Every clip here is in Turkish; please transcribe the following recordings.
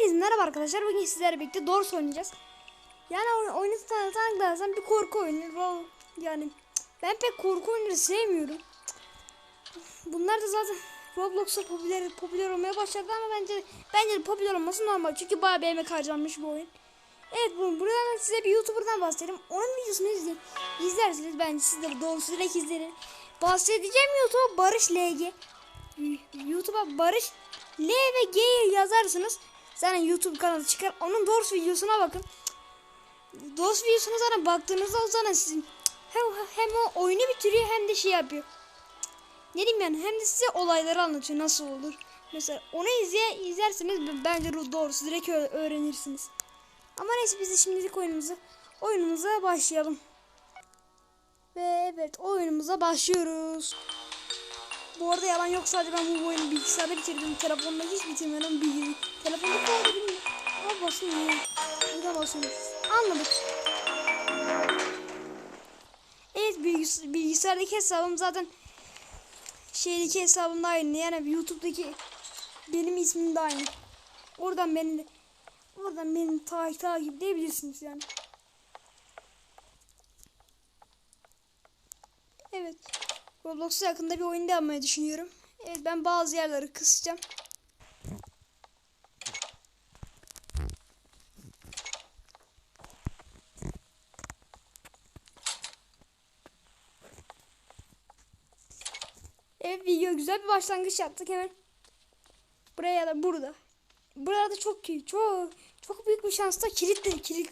Hepiniz merhaba arkadaşlar. Bugün sizlerle birlikte Doors oynayacağız. Yani oyun, oyunu tanıtmaklarsan bir korku oyunu. Yani ben pek korku oyunları sevmiyorum. Bunlar da zaten Roblox'a popüler popüler olmaya başladı ama bence bence de popüler olması normal. Çünkü bayağı bir emek harcanmış bu oyun. Evet bu buradan size bir YouTuber'dan bahsedeyim. Onun videosunu izleyin. İzlersiniz bence siz de doğrusu direkt izleyin. Bahsedeceğim YouTube Barış LG. YouTube'a Barış L ve G yazarsınız. Zaten YouTube kanalı çıkar. Onun Doors videosuna bakın. Doors videosuna zaten baktığınızda o zaten sizin hem, hem o oyunu bitiriyor hem de şey yapıyor. Ne diyeyim yani hem de size olayları anlatıyor nasıl olur. Mesela onu izle, izlerseniz bence doğrusu direkt öğrenirsiniz. Ama neyse biz de şimdilik oyunumuza oyunumuza başlayalım. Ve evet oyunumuza başlıyoruz. Bu arada yalan yok sadece ben bu oyunu bilgisayarda bitirdim. Telefonda hiç bitirmiyorum. Bir telefonda kaldı bilmiyorum. Ama basmıyor. Burada basıyormuş. Anladık. Evet bilgis bilgisayardaki hesabım zaten şeydeki hesabım da aynı. Yani YouTube'daki benim ismim de aynı. Oradan beni oradan beni takip takipleyebilirsiniz yani. Evet. Roblox'ta yakında bir oyun da yapmayı düşünüyorum. Evet ben bazı yerleri kısacağım. Evet video güzel bir başlangıç yaptık hemen. Buraya ya da burada. Burada çok çok çok büyük bir şansla kilitli kilit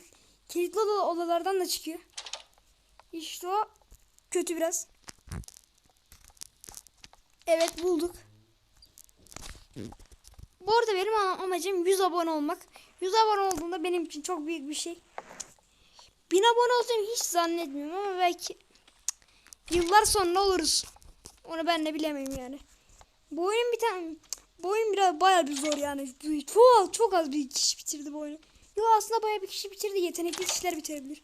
kilitli oda- odalardan da çıkıyor. İşte o kötü biraz. Evet bulduk. Bu arada benim am- amacım 100 abone olmak. 100 abone olduğunda benim için çok büyük bir şey. 1000 abone olsam hiç zannetmiyorum ama belki yıllar sonra oluruz. Onu ben de bilemem yani. Bu oyun bir tane bu oyun biraz bayağı bir zor yani. Çok çok az bir kişi bitirdi bu oyunu. Yo aslında bayağı bir kişi bitirdi. Yetenekli kişiler bitirebilir.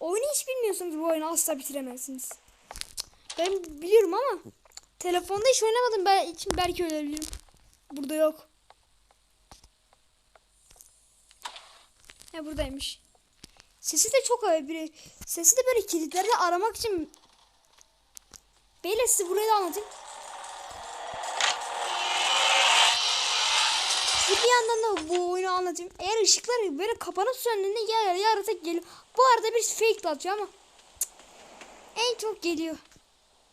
Oyunu hiç bilmiyorsanız bu oyunu asla bitiremezsiniz. Ben biliyorum ama telefonda hiç oynamadım. Ben için belki öyle bilirim. Burada yok. Ya buradaymış. Sesi de çok ağır biri. Sesi de böyle kilitlerde aramak için Beyler size burayı da anlatayım. Bir yandan da bu oyunu anlatayım. Eğer ışıklar böyle kapanıp söndüğünde yer yaratık geliyor. Bu arada bir fake atıyor ama cık, en çok geliyor.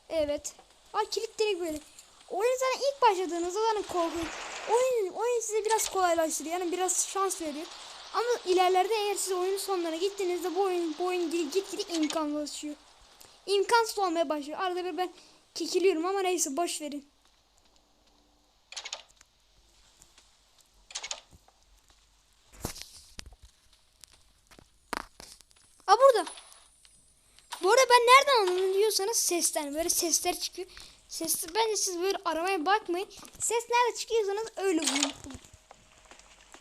Evet. Aa kilit direkt böyle. Oyun zaten ilk başladığınızda zaten korkunç. Oyun, oyun size biraz kolaylaştırıyor. Yani biraz şans veriyor. Ama ilerlerde eğer siz oyunun sonlarına gittiğinizde bu oyun, bu oyun gitgide imkansızlaşıyor imkansız olmaya başlıyor. Arada bir ben kekiliyorum ama neyse boş verin. Aa burada. Bu arada ben nereden anladım diyorsanız sesten böyle sesler çıkıyor. Ses bence siz böyle aramaya bakmayın. Ses nerede çıkıyorsanız öyle bulun.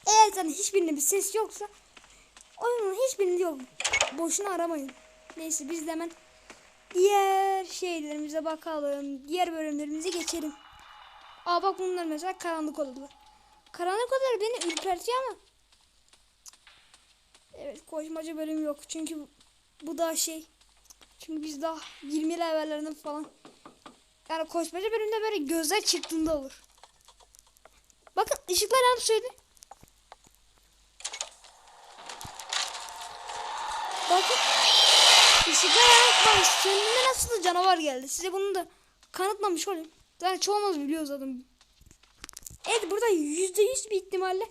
Eğer zaten hiçbirinde bir ses yoksa oyunun hiçbirinde yok. Boşuna aramayın. Neyse biz de hemen diğer şeylerimize bakalım. Diğer bölümlerimize geçelim. Aa bak bunlar mesela karanlık odalar. Karanlık odalar beni ürpertiyor ama. Evet koşmaca bölüm yok. Çünkü bu- daha şey. Çünkü biz daha 20 levellerinde falan. Yani koşmaca bölümde böyle gözler çıktığında olur. Bakın ışıklar yanıp söyledi. Bakın Işıklar yanıp bak kendine nasıl da canavar geldi. Size bunu da kanıtlamış olayım. Zaten çoğumuz biliyoruz zaten. Evet burada yüzde yüz bir ihtimalle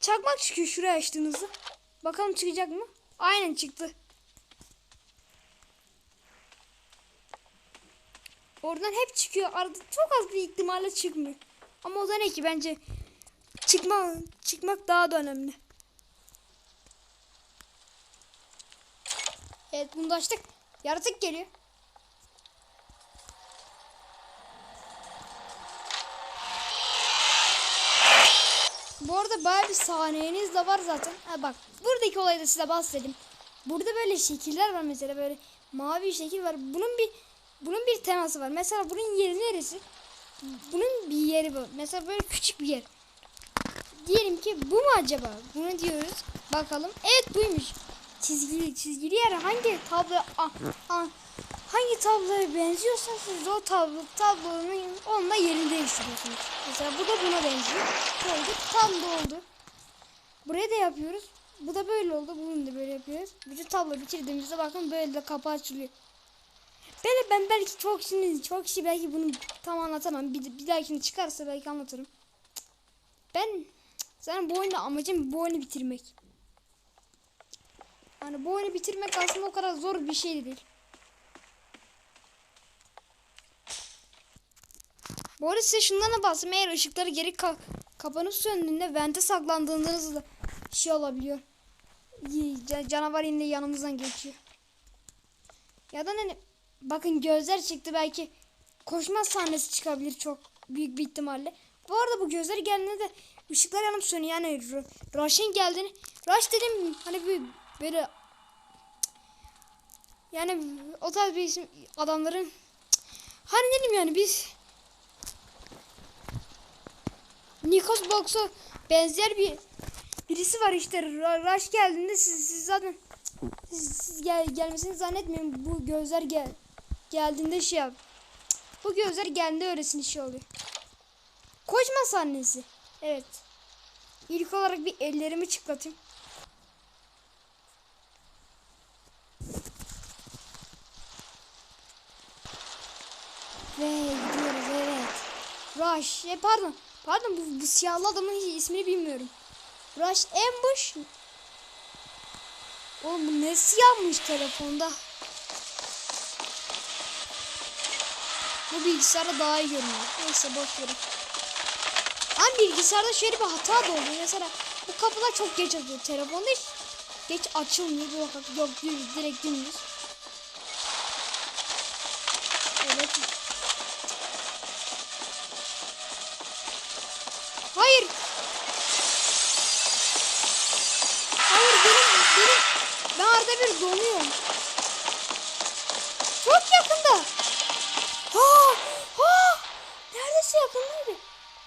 çakmak çıkıyor şuraya açtığınızda. Bakalım çıkacak mı? Aynen çıktı. Oradan hep çıkıyor. Arada çok az bir ihtimalle çıkmıyor. Ama o da ne ki bence çıkma, çıkmak daha da önemli. Evet bunu da açtık. Yaratık geliyor. Bu arada bayağı bir saniyeniz de var zaten. Ha bak buradaki olayı da size bahsedeyim. Burada böyle şekiller var mesela böyle mavi şekil var. Bunun bir bunun bir teması var. Mesela bunun yeri neresi? Bunun bir yeri var. Mesela böyle küçük bir yer. diyelim ki bu mu acaba? Bunu diyoruz. Bakalım. Evet buymuş. Çizgili çizgili yer hangi tablo ah, ah, hangi tabloya benziyorsa siz o tablo tablonun onunla yerini değiştiriyorsunuz. Mesela bu da buna benziyor. Koyduk tam da oldu. Buraya da yapıyoruz. Bu da böyle oldu. Bunu da böyle yapıyoruz. Bütün tablo bitirdiğimizde bakın böyle de kapı açılıyor. Böyle ben belki çok şimdi çok kişi belki bunu tam anlatamam. Bir, bir dahakini çıkarsa belki anlatırım. Ben zaten bu oyunda amacım bu oyunu bitirmek. Yani bu oyunu bitirmek aslında o kadar zor bir şey de değil. Bu arada size şundan da bahsedeyim. Eğer ışıkları geri ka kapanıp söndüğünde vente saklandığınızda şey olabiliyor. Canavar yine yanımızdan geçiyor. Ya da ne bakın gözler çıktı belki koşma sahnesi çıkabilir çok büyük bir ihtimalle. Bu arada bu gözler geldiğinde de ışıklar yanıp sönüyor. Yani Rush'ın geldiğini Rush dedim hani bir böyle yani o tarz bir isim adamların hani diyeyim yani biz Nikos Box'a benzer bir birisi var işte Rush geldiğinde siz, siz zaten siz, siz gel, gelmesini zannetmeyin bu gözler gel geldiğinde şey yap. Bu gözler geldiğinde öylesine şey oluyor. Koşma sahnesi. Evet. İlk olarak bir ellerimi çıklatayım. Ve gidiyoruz evet. Rush. E, pardon. Pardon bu, bu siyahlı adamın ismini bilmiyorum. Rush Ambush. Oğlum bu ne siyahmış telefonda. Bu bilgisayarda daha iyi görünüyor. Neyse boş verin. Ama bilgisayarda şöyle bir hata da oluyor. Mesela bu kapılar çok geç açılıyor. Telefonda hiç geç açılmıyor. Bu vakit yok direkt dümdüz.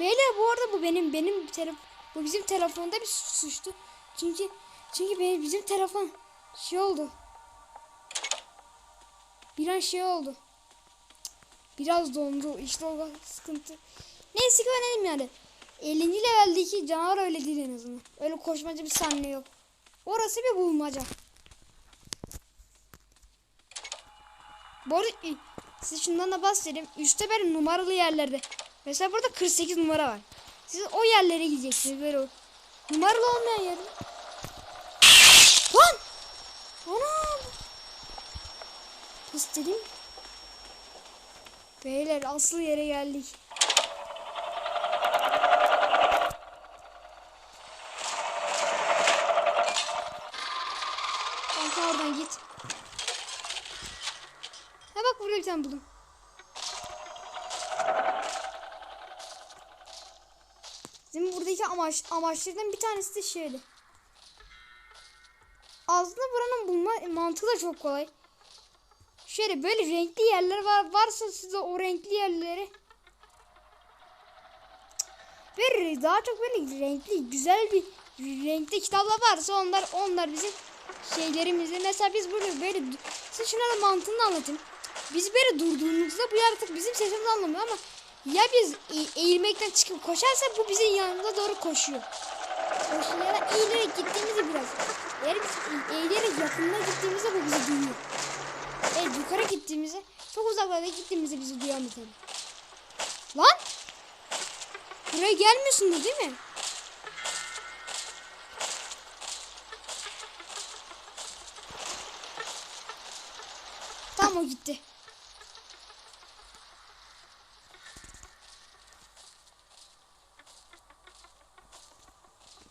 Beyler bu arada bu benim benim telef bu bizim telefonda bir suçtu. Çünkü çünkü bizim telefon şey oldu. Bir an şey oldu. Biraz dondu. İşte o sıkıntı. Neyse ki önemli yani. 50. leveldeki canavar öyle değil en azından. Öyle koşmacı bir sahne yok. Orası bir bulmaca. Bu arada e, size şundan da bahsedeyim. Üstte böyle numaralı yerlerde. Mesela burada 48 numara var. Siz o yerlere gideceksiniz böyle o. Numaralı olmayan yer. Lan! Anam! Pıs dedim. Beyler asıl yere geldik. Kanka oradan git. Ha bak burada bir tane buldum. Bizim buradaki amaç, amaçlardan bir tanesi de şöyle. Aslında buranın bulma mantığı da çok kolay. Şöyle böyle renkli yerler var varsa size o renkli yerleri böyle daha çok böyle renkli güzel bir renkli kitaplar varsa onlar onlar bizim şeylerimizde mesela biz burada böyle size şuna da mantığını anlatayım. Biz böyle durduğumuzda bu yaratık bizim sesimizi anlamıyor ama ya biz e- eğilmekten çıkıp koşarsak bu bizim yanımıza doğru koşuyor. Koşuyor ya da eğilerek gittiğimizde biraz. Eğer biz eğilerek yakınına gittiğimizde bu bizi duyuyor. Evet yukarı gittiğimizde çok uzaklarda gittiğimizde bizi tabii. Lan! Buraya gelmiyorsun da değil mi? Tamam o gitti.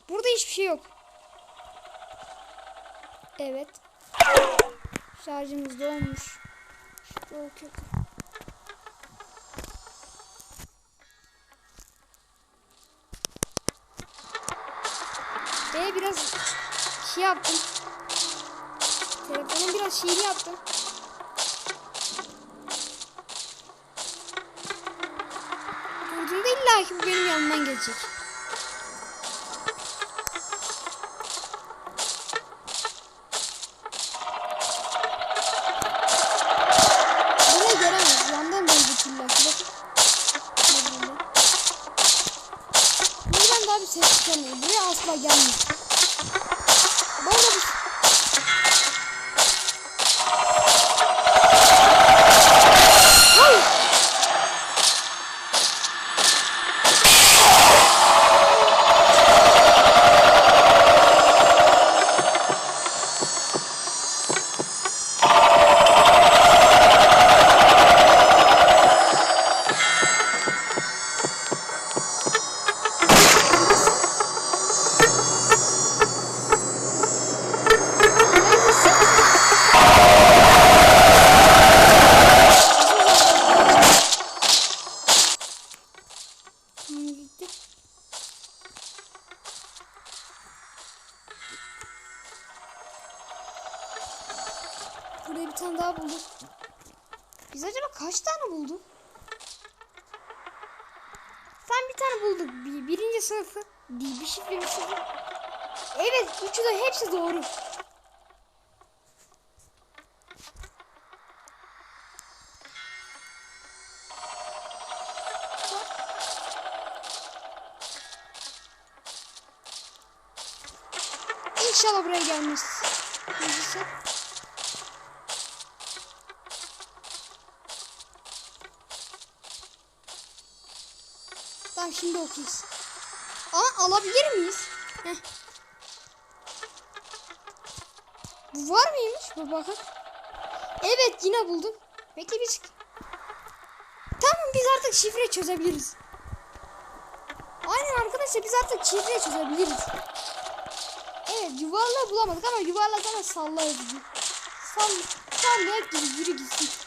Burada hiçbir şey yok. Evet. Şarjımız dolmuş. Çok kötü. Ve biraz şey yaptım. Telefonun biraz şeyini yaptım. Durduğunda illa ki bu benim yanımdan gelecek. Bir tane daha bulduk. Biz acaba kaç tane bulduk? Sen bir tane bulduk. Bir, birinci sınıfı. Bir, bir şifre bir şifre. Evet üçü de hepsi doğru. Tamam şimdi okuyuz. Aa alabilir miyiz? Bu var mıymış? Bu bakın. Evet yine bulduk. Peki biz... Tamam biz artık şifre çözebiliriz. Aynen arkadaşlar biz artık şifre çözebiliriz. Evet yuvarlağı bulamadık ama yuvarlağı sana sallarız. Sall sallayak gibi yürü gitsin.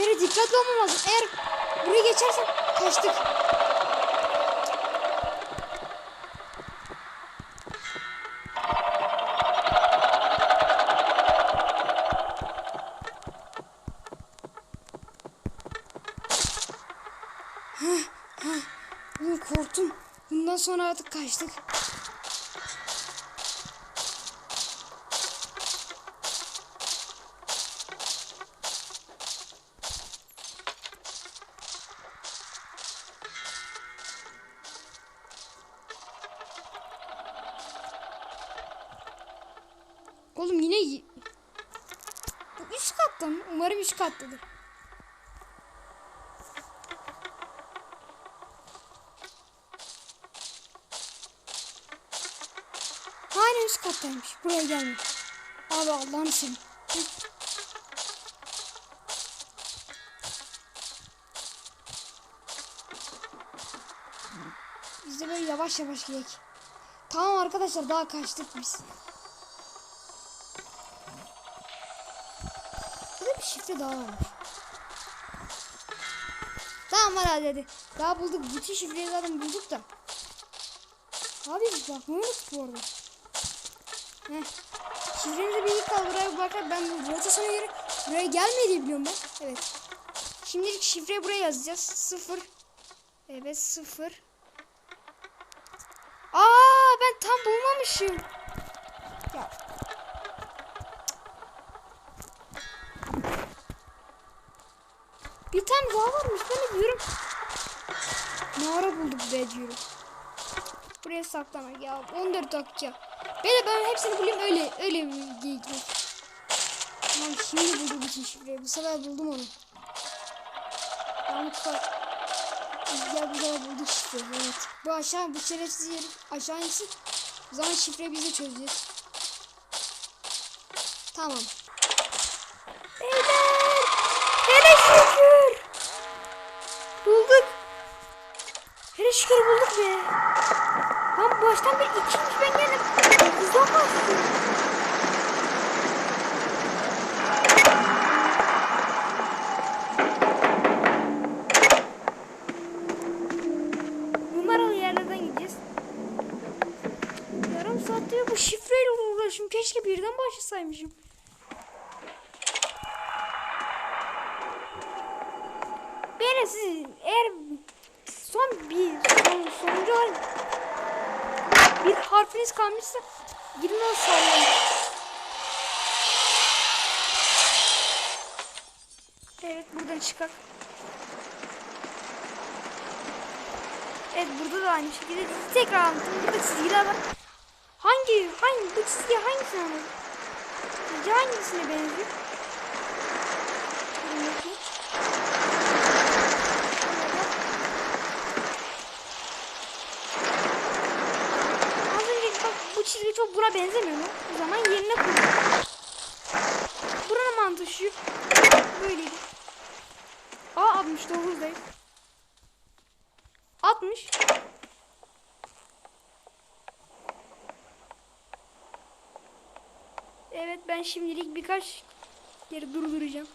Böyle dikkatli olmam lazım. Eğer buraya geçersem kaçtık. Korktum. Bundan sonra artık kaçtık. Üst katta mı? Umarım üst kattadır. Hala üst kattaymış. Buraya gelme. Abi Allah'ını. Hı. Biz de böyle yavaş yavaş gidelim. Tamam arkadaşlar daha kaçtık biz. Bir şifre daha varmış. Tamam var hadi hadi. Daha bulduk. Bütün şifreyi zaten bulduk da. Abi bakmayı unuttuk bu arada. Heh. Şifremizi bildik kal buraya bakar. Ben bu rotasyona göre buraya gelmedi diye biliyorum ben. Evet. Şimdilik şifreyi buraya yazacağız. Sıfır. Evet sıfır. Aa ben tam bulmamışım. Tane daha varmış. Ben de diyorum. Mağara bulduk be diyorum. Buraya saklamak ya. 14 dakika. Ben de ben hepsini bulayım öyle öyle geyik. Tamam şimdi buldum bütün şifreyi. Bu sefer buldum onu. Tamam kal. Ya bu sefer bulduk şifreyi. Evet. Bu aşağı bu şerefsiz herif aşağı insin. O zaman şifreyi biz de çözeceğiz. Tamam. Beyler! Hele şükür! Bulduk. Hele şükür bulduk be. Lan baştan bir ikiymiş ben geldim. Hızdan bastım. Numaralı yerlerden gideceğiz. Yarım saattir bu şifreyle uğraşıyorum. Keşke birden başlasaymışım. Beni siz eğer son bir son, sonuncu hal bir harfiniz kalmışsa gidin onu sallayın. Evet buradan çıkar. Evet burada da aynı şekilde tekrar anlattım. Burada çizgiler var. Hangi hangi bu çizgi hangisine hangisine benziyor? Buradaki. Az önceki bak bu çizgi çok buna benzemiyor mu? O zaman yerine koy. Şu. Böyleydi. Aa 69'dayız. 60. Evet ben şimdilik birkaç yeri durduracağım.